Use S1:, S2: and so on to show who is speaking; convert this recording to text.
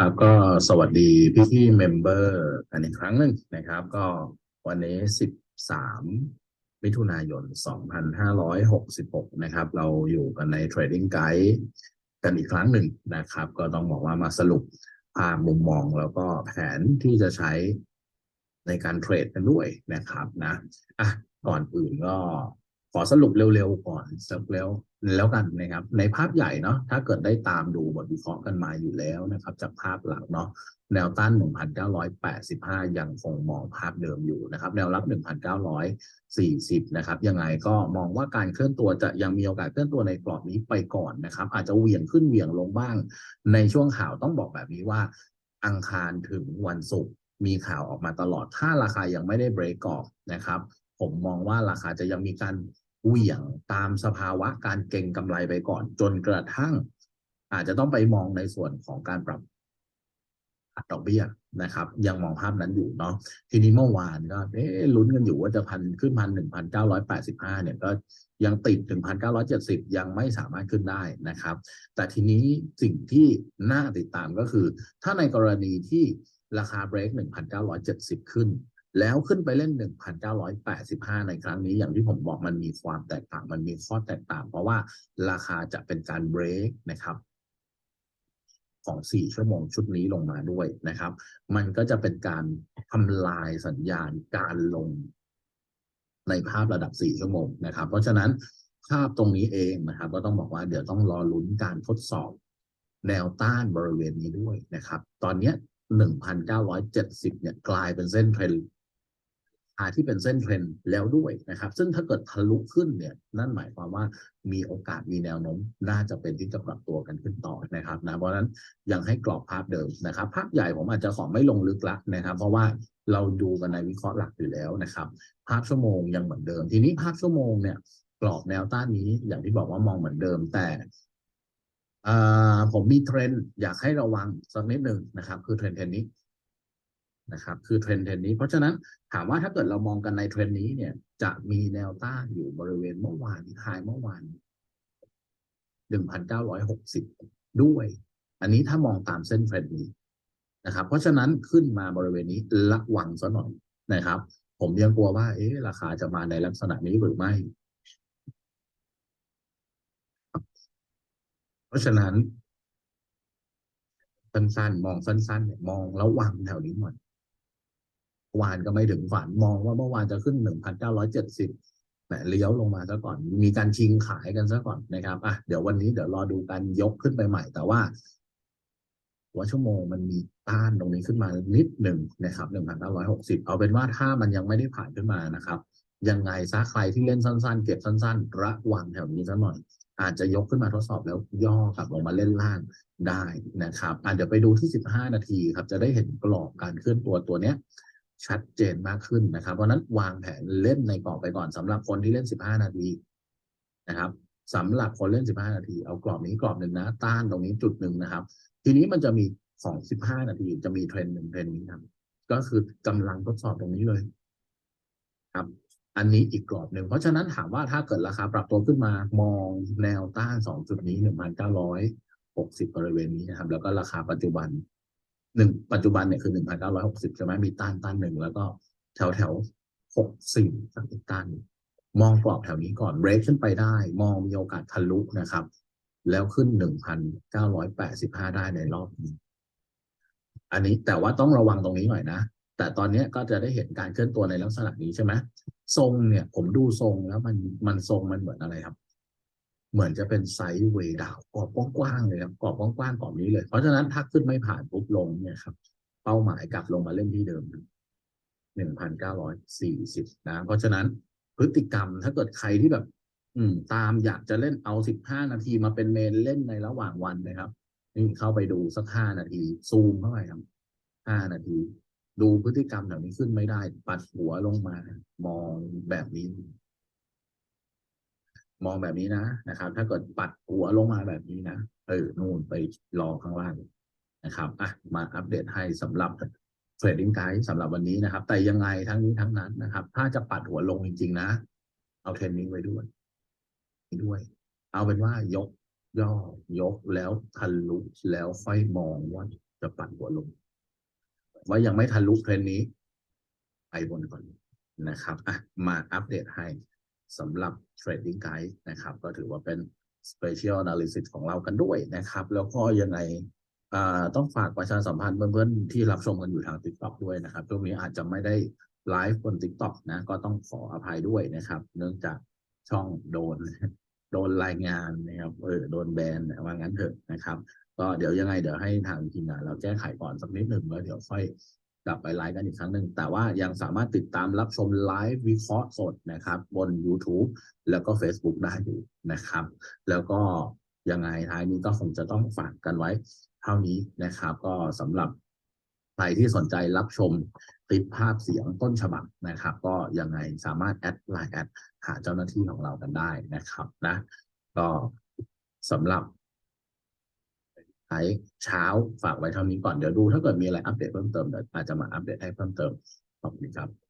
S1: ครับก็สวัสดีพี่พี่เมมเบอร์กันอีกครั้งหนึ่งนะครับ ก็วันนี้ 13 มิถุนายน 2566 นะครับ เราอยู่กันใน Trading Guide กันอีกครั้งหนึ่งนะครับ ก็ต้องบอกว่ามาสรุปภาพมุมมองแล้วก็แผนที่จะใช้ในการเทรดกันด้วยนะครับนะอะก่อนอื่นก็ ขอสรุปเร็วๆก่อนสักแล้วแล้วกันนะครับ ในภาพใหญ่เนาะถ้าเกิดได้ตามดูบทวิเคราะห์กันมาอยู่แล้วนะครับ จากภาพหลักเนาะแนวต้าน 1,985 ยังคงมองภาพเดิมอยู่นะครับ แนวรับ 1,940 นะครับ ยังไงก็มองว่าการเคลื่อนตัวจะยังมีโอกาสเคลื่อนตัวในกรอบนี้ไปก่อนนะครับ อาจจะเหวี่ยงขึ้นเหวี่ยงลงบ้าง ในช่วงข่าวต้องบอกแบบนี้ว่า อังคารถึงวันศุกร์มีข่าวออกมาตลอด ถ้าราคายังไม่ได้เบรกออกนะครับ ผมมองว่าราคาจะยังมีการเหวี่ยงตามสภาวะการเก็งกำไรไปก่อน จนกระทั่ง อาจจะต้องไปมองในส่วนของการปรับอัดดอกเบี้ยนะครับ ยังมองภาพนั้นอยู่เนาะทีนี้เมื่อวานก็เอ๊ลุ้นกันอยู่ว่าจะพันขึ้นพันหนึ่งพันเก้าร้อยแปดสิบห้าเนี่ยก็ยังติดถึงพันเก้าร้อยเจ็ดสิบยังไม่สามารถขึ้นได้นะครับ แต่ทีนี้สิ่งที่น่าติดตามก็คือ ถ้าในกรณีที่ราคาเบรก1,970ขึ้น แล้วขึ้นไปเล่น 1,985 ในครั้งนี้ อย่างที่ผมบอกมันมีความแตกต่าง มันมีข้อแตกต่าง เพราะว่าราคาจะเป็นการเบรกนะครับของ 4 ชั่วโมงชุดนี้ลงมาด้วยนะครับ มันก็จะเป็นการทำลายสัญญาณการลงในภาพระดับ 4 ชั่วโมงนะครับ เพราะฉะนั้นภาพตรงนี้เองนะครับ ก็ต้องบอกว่าเดี๋ยวต้องรอลุ้นการทดสอบแนวต้านบริเวณนี้ด้วยนะครับ ตอนนี้หนึ่งพันเนี่ยกลายเป็นเส้นเทรนาที่เป็นเส้นเทรนแล้วด้วยนะครับ ซึ่งถ้าเกิดทะลุขึ้นเนี่ยนั่นหมายความว่ามีโอกาสมีแนวโน้มน่าจะเป็นที่จะปรับตัวกันขึ้นต่อนะครับนะเพราะนั้นยังให้กรอบภาพเดิมนะครับภาพใหญ่ผมอาจจะขอไม่ลงลึกละนะครับ เพราะว่าเราดูกันในวิเคราะห์หลักอยู่แล้วนะครับ ภาพชั่วโมงยังเหมือนเดิม ทีนี้ภาพชั่วโมงเนี่ยกรอบแนวต้านนี้อย่างที่บอกว่ามองเหมือนเดิมแต่ผมมีเทรนด์อยากให้ระวังสักนิดหนึ่งนะครับ คือเทรนด์เทนนี้ นะครับคือเทรนด์เทนนี้ เพราะฉะนั้นถามว่าถ้าเกิดเรามองกันในเทรนด์นี้เนี่ย จะมีแนวต้านอยู่บริเวณเมื่อวานทายเมื่อวานหนึ่งพันเก้าร้อยหกสิบด้วย อันนี้ถ้ามองตามเส้นเทรนด์นี้นะครับ เพราะฉะนั้นขึ้นมาบริเวณนี้ระวังซะหน่อยนะครับ ผมยังกลัวว่า เอ๊ะราคาจะมาในลักษณะนี้หรือไม่ เพราะฉะนั้นสั้นๆ มองสั้นๆเนี่ยมองระวังแถวนี้หน่อย วานก็ไม่ถึงฝันมองว่าเมื่อวานจะขึ้นหนึ่งพันเก้าร้อยเจ็ดสิบแหมเลี้ยวลงมาซะก่อน มีการชิงขายกันซะก่อนนะครับอะเดี๋ยววันนี้เดี๋ยวรอดูการยกขึ้นไปใหม่ แต่ว่าหัวชั่วโมงมันมีต้านตรงนี้ขึ้นมานิดหนึ่งนะครับหนึ่งพันเก้าร้อยหกสิบเอาเป็นว่าถ้ามันยังไม่ได้ผ่านขึ้นมานะครับ ยังไงซะใครที่เล่นสั้นๆ เก็บสั้น ๆ ระวังแถวนี้ซะหน่อย อาจจะยกขึ้นมาทดสอบแล้วย่อกลับลงมาเล่นล่างได้นะครับอะเดี๋ยวไปดูที่15นาทีครับ จะได้เห็นกรอบการเคลื่อนตัวตัวเนี้ย ชัดเจนมากขึ้นนะครับ เพราะนั้นวางแผนเล่นในกรอบไปก่อนสำหรับคนที่เล่น 15 นาทีนะครับสำหรับคนเล่น 15 นาที เอากรอบนี้กรอบหนึ่งนะ ต้านตรงนี้จุดหนึ่งนะครับ ทีนี้มันจะมีของ 15 นาทีจะมีเทรนหนึ่งเทรนนี้ครับ ก็คือกำลังทดสอบตรงนี้เลย ครับ อันนี้อีกกรอบหนึ่งเพราะฉะนั้นถามว่าถ้าเกิดราคาปรับตัวขึ้นมามองแนวต้านสองจุดนี้หนึ่งพันเก้าร้อยหกสิบบริเวณนี้นะครับ แล้วก็ราคาปัจจุบัน หนึ่งปัจจุบันเนี่ยคือหนึ่งพันเก้าร้อยหกสิบใช่ไหมมีต้านต้านหนึ่งแล้วก็แถวแถวหกสี่สักอีกต้าน มองกรอบแถวนี้ก่อนเบรกขึ้นไปได้ มองมีโอกาสทะลุนะครับ แล้วขึ้นหนึ่งพันเก้าร้อยแปดสิบห้าได้ในรอบนี้ อันนี้แต่ว่าต้องระวังตรงนี้หน่อยนะ แต่ตอนนี้ก็จะได้เห็นการเคลื่อนตัวในลักษณะนี้ใช่ไหมทรงเนี่ย ผมดูทรงแล้วมันมันทรงมันเหมือนอะไรครับ เหมือนจะเป็นไซด์เวดาวกรอบกว้างๆเลยครับกรอบกว้างๆกรอบนี้เลย เพราะฉะนั้นถ้าขึ้นไม่ผ่านปุ๊บลงเนี่ยครับ เป้าหมายกลับลงมาเล่นที่เดิมหนึ่งพันเก้าร้อยสี่สิบนะ เพราะฉะนั้นพฤติกรรมถ้าเกิดใครที่แบบ อืม ตามอยากจะเล่นเอาสิบห้านาทีมาเป็นเมนเล่นในระหว่างวันนะครับ นี่เข้าไปดูสักห้านาทีซูมเข้าไปครับห้านาที ดูพฤติกรรมแถวนี้ขึ้นไม่ได้ ปัดหัวลงมา มองแบบนี้ มองแบบนี้นะนะครับ ถ้าเกิดปัดหัวลงมาแบบนี้นะเออนู่นไปรอข้างล่างนะครับอะมาอัปเดตให้สำหรับเทรดดิ้งไกด์สำหรับวันนี้นะครับ แต่ยังไงทั้งนี้ทั้งนั้นนะครับ ถ้าจะปัดหัวลงจริง ๆ นะ เอาเทรนนิ่งไว้ด้วยด้วย เอาเป็นว่ายกย่อยกแล้วทะลุแล้วค่อยมองว่าจะปั่นหัวลง ว่ายังไม่ทันลุเทรนด์นี้ ไปบนก่อนนะครับอะมาอัปเดตให้ สำหรับ Trading Guide นะครับ ก็ถือว่าเป็น Special Analysis ของเรากันด้วยนะครับ แล้วก็ยังไงอ่าต้องฝากประชาสัมพันธ์เพื่อนๆ ที่รับชมกันอยู่ทาง TikTok ด้วยนะครับช่วงนี้อาจจะไม่ได้ไลฟ์บน TikTok นะก็ต้องขออภัยด้วยนะครับ เนื่องจากช่องโดนโดนรายงานนะครับเออโดนแบนว่างั้นเถอะนะครับ ก็เดี๋ยวยังไงเดี๋ยวให้ทางทีมงานเราแก้ไขก่อนสักนิดหนึ่งแล้วเดี๋ยวค่อย กลับไปไลฟ์กันอีกครั้งหนึ่ง แต่ว่ายังสามารถติดตามรับชมไลฟ์วิเคราะห์สดนะครับ บน YouTube แล้วก็ Facebook ได้อยู่นะครับ แล้วก็ยังไงท้ายนี้ก็คงจะต้องฝากกันไว้เท่านี้นะครับ ก็สำหรับใครที่สนใจรับชมคลิปภาพเสียงต้นฉบับนะครับ ก็ยังไงสามารถแอดไลน์แอดหาเจ้าหน้าที่ของเรากันได้นะครับนะ ก็สำหรับ ใช้เช้าฝากไว้เท่านี้ก่อนเดี๋ยวดู ถ้าเกิดมีอะไรอัปเดตเพิ่มเติมเดี๋ยวอาจจะมาอัปเดตให้เพิ่มเติมขอบคุณครับ